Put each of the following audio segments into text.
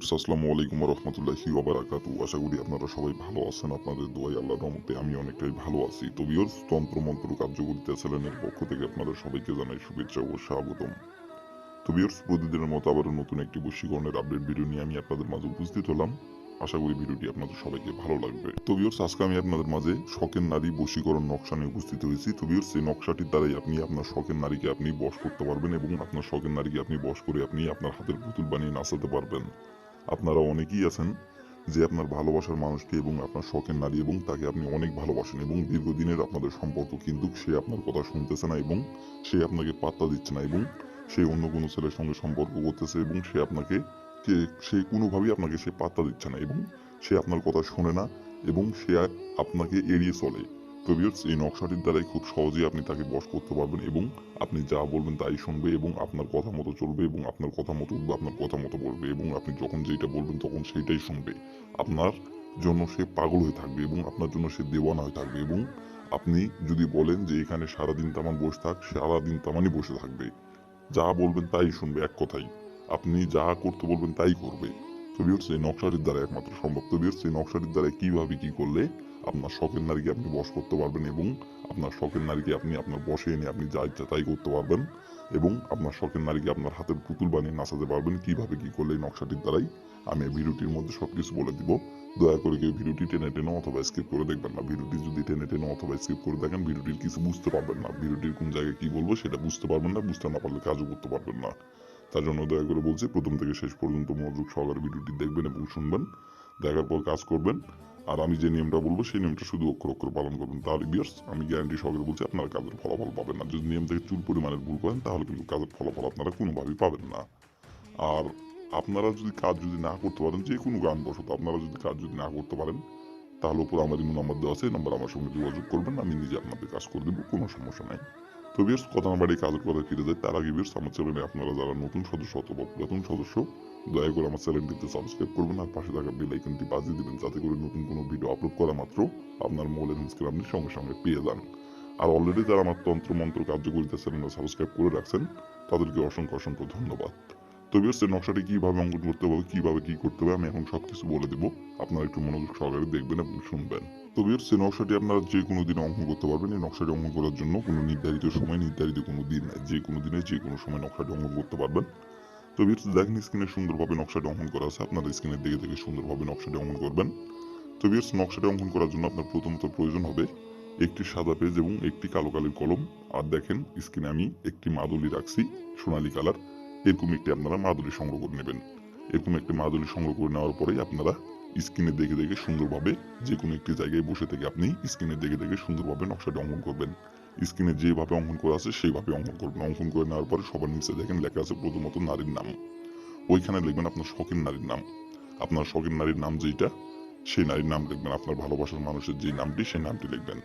Viewers আসসালামু আলাইকুম রহমতুল্লাহি ওবারাকাতু আশা করি আপনারা সবাই ভালো আছেন, আপনাদের দোয়াই আল্লাহর রহমতে আমি অনেকটাই ভালো আছি। তো ভিউর্স তন্ত্র মন্ত্র কার্যকরিতা চ্যানেলের পক্ষ থেকে আপনাদের সবাইকে জানাই শুভেচ্ছা ও স্বাগতম। তো ভিউর্স প্রতিদিনের মতো আবারও নতুন একটি বশীকরণের আপডেট ভিডিও নিয়ে আমি আপনাদের মাঝে উপস্থিত হলাম। আশা করি ভিডিওটি আপনাদের সবাইকে ভালো লাগবে। তো ভিউর্স আজকে আমি আপনাদের মাঝে শখের নারী বশীকরণ নকশা নিয়ে উপস্থিত হয়েছি। তো ভিউর্স এই নকশাটির দ্বারাই আপনি আপনার শখের নারীকে আপনি বশ করতে পারবেন এবং আপনার শখের নারীকে আপনি বশ করে আপনি আপনার হাতের পুতুল বানিয়ে নাচাতে পারবেন। আপনারা অনেকেই আছেন যে আপনার ভালোবাসার মানুষকে এবং আপনার শখের নারী এবং তাকে আপনি অনেক ভালোবাসেন এবং দীর্ঘদিনের আপনাদের সম্পর্ক কিন্তু সে আপনার কথা শুনতেছে না এবং সে আপনাকে পাত্তা দিচ্ছে না এবং সে অন্য কোনো ছেলের সঙ্গে সম্পর্ক করতেছে এবং সে আপনাকে কে, সে কোনোভাবেই আপনাকে সে পাত্তা দিচ্ছে না এবং সে আপনার কথা শোনে না এবং সে আপনাকে এড়িয়ে চলে। তো এই নকশাটির দ্বারাই খুব সহজেই আপনি তাকে বশ করতে পারবেন এবং আপনি যা বলবেন তাই শুনবে এবং আপনার কথা মতো চলবে এবং আপনার কথা মতো উঠবে, আপনার কথা মতো বলবে এবং আপনি যখন যেটা বলবেন তখন সেইটাই শুনবে। আপনার জন্য সে পাগল হয়ে থাকবে এবং আপনার জন্য সে দেওয়ানা হয়ে থাকবে এবং আপনি যদি বলেন যে এখানে সারাদিন তামান বসে থাক, সারাদিন তামানই বসে থাকবে। যা বলবেন তাই শুনবে, এক কথাই। আপনি যা করতে বলবেন তাই করবে। তো ভিউয়ার্স এই নকশাটির দ্বারা একমাত্র সম্ভব। তো ভিউয়ার্স এই নকশাটির দ্বারা কীভাবে কি করলে আপনার শখের নারীকে আপনি বশ করতে পারবেন এবং আপনার শখের নারীকে আপনি আপনার বসে এনে আপনি যা ইচ্ছা তাই করতে পারবেন এবং আপনার শখের নারীকে আপনার হাতের পুতুল বানিয়ে নাচাতে পারবেন, কীভাবে কি করলে এই নকশাটির দ্বারাই আমি ভিডিওটির মধ্যে সবকিছু বলে দিব। দয়া করে কেউ ভিডিওটি টেনে টেনে অথবা স্কিপ করে দেখবেন না। ভিডিওটি যদি টেনে টেনে অথবা স্কিপ করে দেখেন, ভিডিওটির কিছু বুঝতে পারবেন না। ভিডিওটির কোন জায়গায় কি বলব সেটা বুঝতে পারবেন না, বুঝতে না পারলে কাজও করতে পারবেন না। তার জন্য দয়া করে বলছি, প্রথম থেকে শেষ পর্যন্ত মনোযোগ সহকারে ভিডিওটি দেখবেন এবং শুনবেন। দেখার পর কাজ করবেন। আর আমি যে নিয়মটা বলব, সেই নিয়মটা শুধু অক্ষর অক্ষর পালন করবেন। তাহলে বিয়ার্স, আমি গ্যারান্টি সহকারে বলছি, আপনারা কাজের ফলাফল পাবেন না। যদি নিয়ম থেকে চুল পরিমাণের ভুল করেন, তাহলে কিন্তু কাজের ফলাফল আপনারা কোনোভাবেই পাবেন না। আর আপনারা যদি কাজ যদি না করতে পারেন, যে কোনো গান বসত আপনারা যদি কাজ যদি না করতে পারেন, তাহলে উপর আমার ইমো নাম্বার দেওয়া আছে, এই নাম্বার আমার সঙ্গে যোগাযোগ করবেন, আমি নিজে আপনাদের কাজ করে দেবো, কোনো সমস্যা নাই। তো বিয়ার্স, কথা না বাড়ি কাজের কথা ফিরে যায় তার আগে বিয়ার্স, আমার চ্যানেলে আপনারা যারা নতুন সদস্য অথবা পুরাতন সদস্য দয়া করে আমার চ্যানেলটিতে সাবস্ক্রাইব করবেন আর পাশে থাকা বেল আইকনটি বাজিয়ে দিবেন যাতে করে নতুন কোনো ভিডিও আপলোড করা মাত্র আপনার মোবাইলের স্ক্রিন আপনি সঙ্গে সঙ্গে পেয়ে যান। আর অলরেডি যারা আমার তন্ত্র, মন্ত্র কার্যকরিতা চ্যানেলটা সাবস্ক্রাইব করে রাখছেন, তাদেরকে অসংখ্য অসংখ্য ধন্যবাদ। তো বিয়ার্স নকশাটি কীভাবে অঙ্কন করতে হবে, কীভাবে কি করতে হবে, আমি এখন সবকিছু বলে দেবো। আপনারা একটু মনোযোগ সহকারে দেখবেন এবং শুনবেন। তো বিয়ার্স এই নকশাটি আপনারা যে কোনো দিনে অঙ্কন করতে পারবেন। এই নকশাটি অঙ্কন করার জন্য কোনো নির্ধারিত সময়, নির্ধারিত কোনো দিন, যে কোনো দিনে যে কোনো সময় নকশাটি অঙ্কন করতে পারবেন। তো বিয়ার্স দেখেন স্ক্রিনে সুন্দরভাবে নকশাটি অঙ্কন করা আছে। আপনারা স্ক্রিনের দিকে থেকে সুন্দরভাবে নকশাটি অঙ্কন করবেন। তো বিয়ার্স নকশাটি অঙ্কন করার জন্য আপনার প্রথমত প্রয়োজন হবে একটি সাদা পেজ এবং একটি কালো কালির কলম। আর দেখেন স্ক্রিনে আমি একটি মাদুলি রাখছি, সোনালী কালার। এরকম একটি আপনারা মাদুলি সংগ্রহ করে নেবেন। এরকম একটি মাদুলি সংগ্রহ করে নেওয়ার পরেই আপনারা স্ক্রিনে দেখে দেখে সুন্দরভাবে যে কোনো একটি জায়গায় বসে থেকে আপনি স্ক্রিনে দেখে দেখে সুন্দরভাবে নকশাটা অঙ্কন করবেন। স্ক্রিনে যেভাবে অঙ্কন করা আছে সেইভাবে অঙ্কন করবেন। অঙ্কন করে নেওয়ার পরে সবার নিচে দেখেন লেখা আছে প্রথমত নারীর নাম। ওইখানে লিখবেন আপনার শখের নারীর নাম। আপনার শখের নারীর নাম যেইটা, সেই নারীর নাম লিখবেন। আপনার ভালোবাসার মানুষের যে নামটি, সেই নামটি লিখবেন।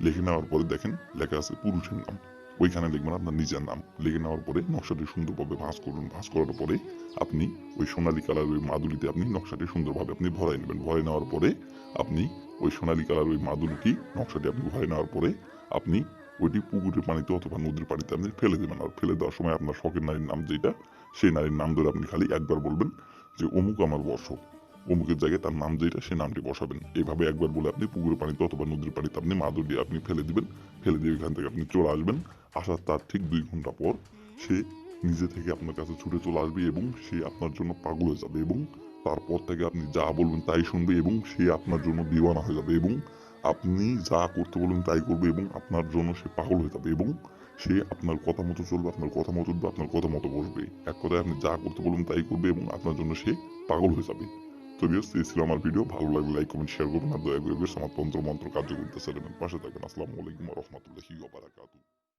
লিখে নেওয়ার পরে দেখেন লেখা আছে পুরুষের নাম। ওইখানে লিখবেন আপনার নিজের নাম। লিখে নেওয়ার পরে নকশাটি সুন্দরভাবে ভাঁজ করুন। ভাঁজ করার পরে আপনি ওই সোনালী কালার ওই মাদুলিতে আপনি নকশাটি সুন্দরভাবে আপনি ভরাই নেবেন। ভরাই নেওয়ার পরে আপনি ওই সোনালী কালার ওই মাদুলিটি নকশাটি আপনি ভরাই নেওয়ার পরে আপনি ওইটি পুকুরের পানিতে অথবা নদীর পানিতে আপনি ফেলে দেবেন। আর ফেলে দেওয়ার সময় আপনার শখের নারীর নাম যেটা, সেই নারীর নাম ধরে আপনি খালি একবার বলবেন যে, অমুক আমার বর্ষ অমুকের জায়গায় তার নাম যেটা, সেই নামটি বসাবেন। এইভাবে একবার বলে আপনি পুকুরের পানিতে অথবা নদীর পানিতে আপনি মাদুর দিয়ে আপনি ফেলে দিবেন। ফেলে দিয়ে এখান থেকে আপনি চলে আসবেন। আসার তার ঠিক দুই ঘণ্টা পর সে নিজে থেকে আপনার কাছে ছুটে চলে আসবে এবং সে আপনার জন্য পাগল হয়ে যাবে এবং তারপর থেকে আপনি যা বলবেন তাই শুনবে এবং সে আপনার জন্য দিওয়ানা হয়ে যাবে এবং আপনি যা করতে বলবেন তাই করবে এবং আপনার জন্য সে পাগল হয়ে যাবে এবং সে আপনার কথা মতো চলবে, আপনার কথা মতো উঠবে, আপনার কথা মতো বসবে। এক কথায় আপনি যা করতে বলবেন তাই করবে এবং আপনার জন্য সে পাগল হয়ে যাবে। তো বিয়স এই ছিল আমার ভিডিও ভালো লাগলে লাইক কমেন্ট শেয়ার করবেন আর দয়া করে আমার তন্ত্র মন্ত্র কার্যকরিতা সেলেমেন্ট পাশে থাকবেন। আসসালামু আলাইকুম রহমতুল্লাহি